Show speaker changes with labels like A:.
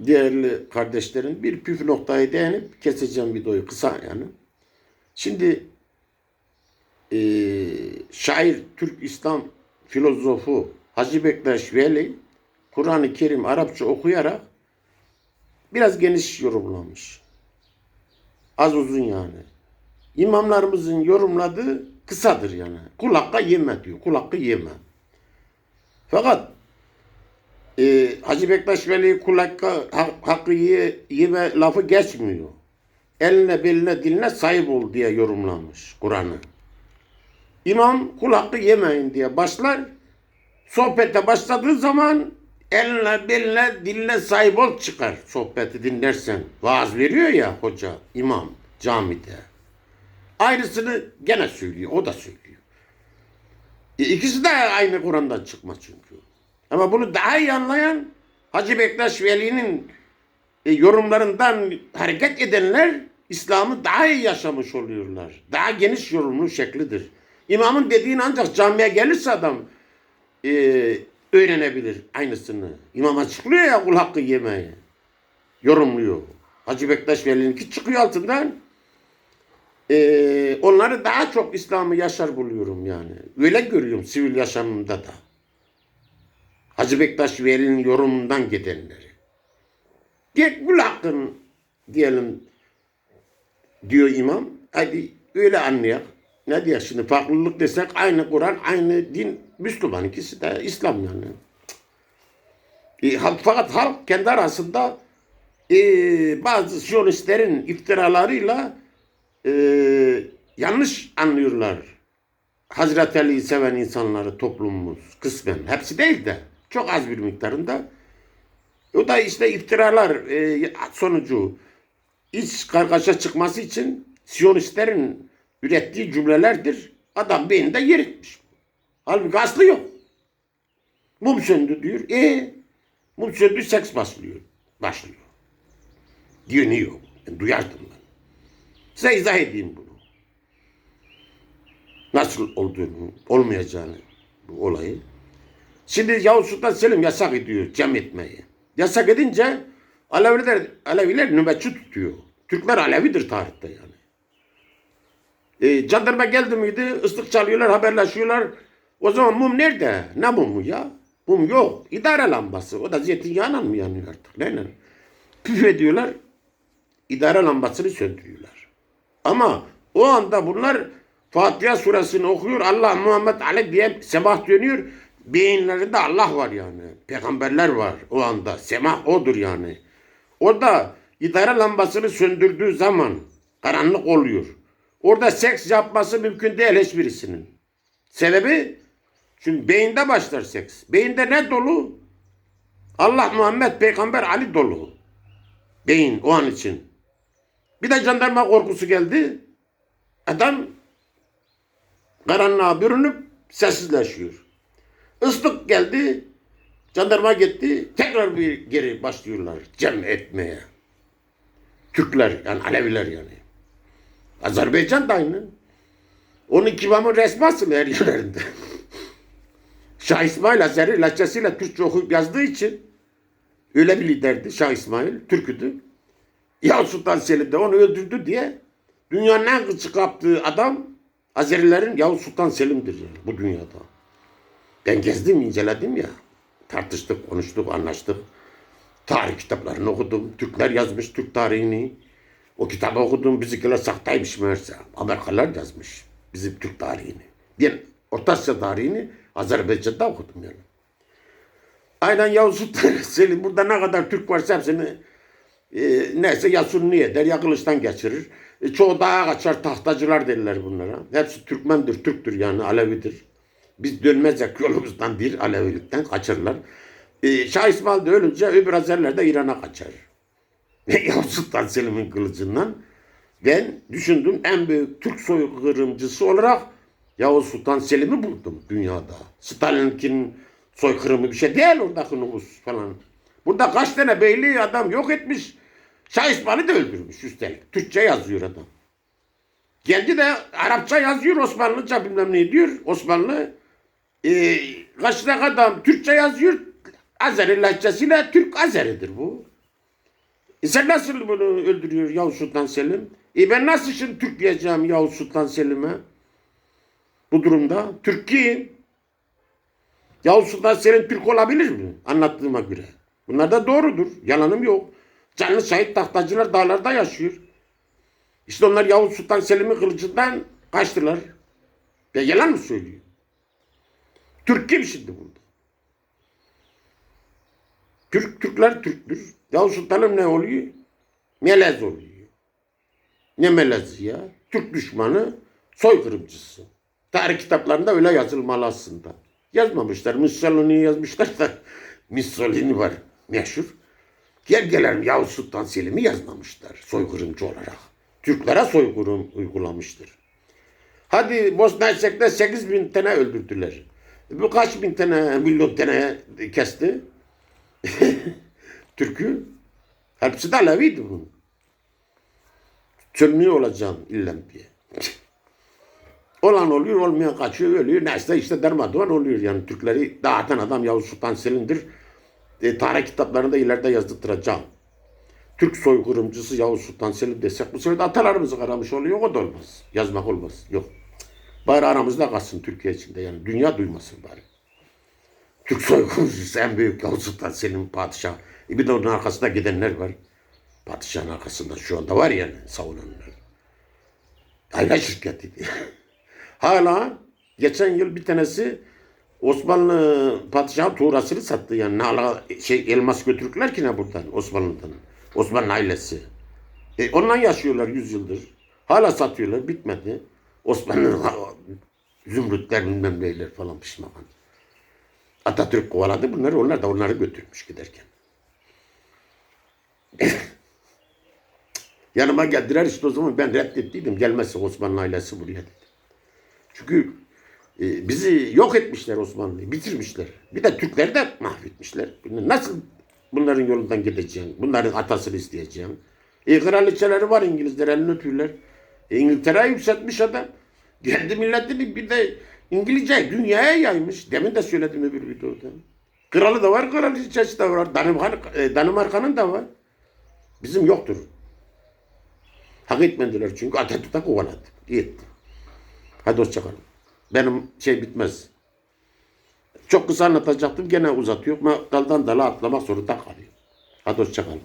A: değerli kardeşlerim bir püf noktayı değinip keseceğim videoyu kısa yani. Şimdi eee, şair Türk İslam filozofu Hacı Bektaş Veli Kur'an-ı Kerim Arapça okuyarak biraz geniş yorumlamış. Az uzun yani. İmamlarımızın yorumladığı kısadır yani. Kul hakka yeme diyor. Kul hakkı yeme. Fakat e, Hacı Bektaş Veli kul hakkı, hak- hakkı ye- yeme lafı geçmiyor. Eline beline diline sahip ol diye yorumlamış Kur'an'ı. İmam kul hakkı yemeyin diye başlar. Sohbete başladığı zaman eline beline diline sahip ol çıkar sohbeti dinlersen. Vaaz veriyor ya hoca, imam camide. Aynısını gene söylüyor, o da söylüyor. E, İkisi de aynı Kur'an'dan çıkma çünkü. Ama bunu daha iyi anlayan Hacı Bektaş Veli'nin e, yorumlarından hareket edenler İslam'ı daha iyi yaşamış oluyorlar. Daha geniş yorumlu şeklidir. İmamın dediğini ancak camiye gelirse adam e, öğrenebilir aynısını. İmam açıklıyor ya kul hakkı yemeği. Yorumluyor. Hacı Bektaş Veli'ninki çıkıyor altından. E, onları daha çok İslam'ı yaşar buluyorum yani. Öyle görüyorum sivil yaşamımda da. Hacı Bektaş Veli'nin yorumundan gidenleri. Hakkın diyelim diyor imam. Hadi öyle anlayalım. Ne diyor şimdi farklılık desek aynı Kur'an, aynı din, Müslüman ikisi de İslam yani. E, fakat halk kendi arasında e, bazı Siyonistlerin iftiralarıyla e, yanlış anlıyorlar. Hazreti Ali'yi seven insanları toplumumuz kısmen. Hepsi değil de çok az bir miktarında. O da işte iftiralar e, sonucu iç kargaşa çıkması için Siyonistlerin ürettiği cümlelerdir. Adam beyninde yer etmiş. Halbuki aslı yok. Mum söndü diyor. E mum söndü seks başlıyor. Başlıyor. Diyor niye yok? Duyardım ben. Size izah edeyim bunu. Nasıl olduğunu, olmayacağını bu olayı. Şimdi Yavuz Sultan Selim yasak ediyor cem etmeyi. Yasak edince Aleviler, Aleviler nöbetçi tutuyor. Türkler Alevidir tarihte yani. E, jandarma geldi miydi ıslık çalıyorlar haberleşiyorlar. O zaman mum nerede? Ne mumu ya? Mum yok. İdare lambası. O da zeytinyağıyla mı yanıyor artık? Neyle? Püf ediyorlar. İdare lambasını söndürüyorlar. Ama o anda bunlar Fatiha suresini okuyor. Allah Muhammed Ali diye semah dönüyor. Beyinlerinde Allah var yani. Peygamberler var o anda. Semah odur yani. Orada idare lambasını söndürdüğü zaman karanlık oluyor. Orada seks yapması mümkün değil hiçbirisinin. Sebebi çünkü beyinde başlar seks. Beyinde ne dolu? Allah Muhammed Peygamber Ali dolu. Beyin o an için. Bir de jandarma korkusu geldi. Adam karanlığa bürünüp sessizleşiyor. Islık geldi. Jandarma gitti. Tekrar bir geri başlıyorlar cem etmeye. Türkler yani Aleviler yani. Azerbaycan da aynı. Onun kıvamı resmi asılı her yerlerinde. Şah İsmail Azeri lehçesiyle Türkçe okuyup yazdığı için öyle bir liderdi Şah İsmail, Türk'üdü. Yavuz Sultan Selim de onu öldürdü diye dünyanın en gıcık kaptığı adam Azerilerin Yavuz Sultan Selim'dir yani bu dünyada. Ben gezdim, inceledim ya. Tartıştık, konuştuk, anlaştık. Tarih kitaplarını okudum. Türkler yazmış Türk tarihini. O kitabı okudum. Bizimkiler sahtaymış meğerse. Amerikalılar yazmış bizim Türk tarihini. Ben Orta Asya tarihini Azerbaycan'da okudum yani. Aynen Yavuz Sultan Selim burada ne kadar Türk varsa hepsini e, neyse ya Sunni eder ya kılıçtan geçirir. E, çoğu dağa kaçar tahtacılar derler bunlara. Hepsi Türkmendir, Türktür yani Alevidir. Biz dönmezsek yolumuzdan değil Alevilikten kaçırlar. E, Şah İsmail de ölünce öbür Azerler de İran'a kaçar. Yavuz Sultan Selim'in kılıcından ben düşündüm en büyük Türk soykırımcısı olarak Yavuz Sultan Selim'i buldum dünyada. Stalin'in soykırımı bir şey değil oradaki nüfus falan. Burada kaç tane beyliği adam yok etmiş. Şah İsmail'i de öldürmüş üstelik. Türkçe yazıyor adam. Geldi de Arapça yazıyor Osmanlıca bilmem ne diyor. Osmanlı e, kaç tane adam Türkçe yazıyor. Azeri lehçesiyle Türk Azeridir bu. E sen nasıl bunu öldürüyor Yavuz Sultan Selim? E ben nasıl şimdi Türk diyeceğim Yavuz Sultan Selim'e? Bu durumda. Türk kim? Yavuz Sultan Selim Türk olabilir mi? Anlattığıma göre. Bunlar da doğrudur. Yalanım yok. Canlı şahit tahtacılar dağlarda yaşıyor. İşte onlar Yavuz Sultan Selim'in kılıcından kaçtılar. Ya yalan mı söylüyor? Türk kim şimdi burada? Türk, Türkler Türktür. Yavuz Sultan'ım ne oluyor? Melez oluyor. Ne melezi ya? Türk düşmanı, soykırımcısı. Tarih kitaplarında öyle yazılmalı aslında. Yazmamışlar. Mussolini yazmışlar da Mussolini var meşhur. Gel gelelim Yavuz Sultan Selim'i yazmamışlar soykırımcı olarak. Türklere soykırım uygulamıştır. Hadi Bosna Hersek'te 8 bin tane öldürdüler. Bu kaç bin tane, milyon tane kesti? Türk'ü. Hepsi de Aleviydi bunun. Sönmüyor olacağım illem diye. Olan oluyor, olmayan kaçıyor, ölüyor. Neyse işte dermaduvar oluyor yani. Türkleri dağıtan adam Yavuz Sultan Selim'dir. E, tarih kitaplarında ileride yazdırtacağım. Türk soykırımcısı Yavuz Sultan Selim desek bu sefer de atalarımızı karamış oluyor. O da olmaz. Yazmak olmaz. Yok. Bari aramızda kalsın Türkiye içinde yani. Dünya duymasın bari. Türk soykırımcısı en büyük Sultan Selim padişah. E bir de onun arkasında gidenler var. Padişahın arkasında şu anda var yani savunanlar. Ayna şirketi. Hala geçen yıl bir tanesi Osmanlı padişahı tuğrasını sattı yani. Ne ala, şey elmas götürdüler ki ne buradan Osmanlı'dan. Osmanlı ailesi. E, ondan yaşıyorlar yüz yıldır. Hala satıyorlar bitmedi. Osmanlı zümrütler bilmem neyler falan pişman. Atatürk kovaladı bunları onlar da onları götürmüş giderken. Yanıma geldiler işte o zaman ben reddettiydim. Gelmezse Osmanlı ailesi buraya dedi. Çünkü e, bizi yok etmişler Osmanlı'yı. Bitirmişler. Bir de Türkleri de mahvetmişler. Nasıl bunların yolundan gideceğim? Bunların atasını isteyeceğim. E, kraliçeleri var İngilizler elini öpüyorlar. E, İngiltere'yi yükseltmiş adam. Kendi milletini bir de İngilizce dünyaya yaymış. Demin de söyledim öbür videoda. Kralı da var, kraliçesi de var. E, Danimarka'nın da var. Bizim yoktur. Hak etmediler çünkü Atatürk'e kovaladı. İyi etti. Hadi hoşçakalın. Benim şey bitmez. Çok kısa anlatacaktım gene uzatıyor. Daldan dala atlamak zorunda kalıyor. Hadi hoşçakalın.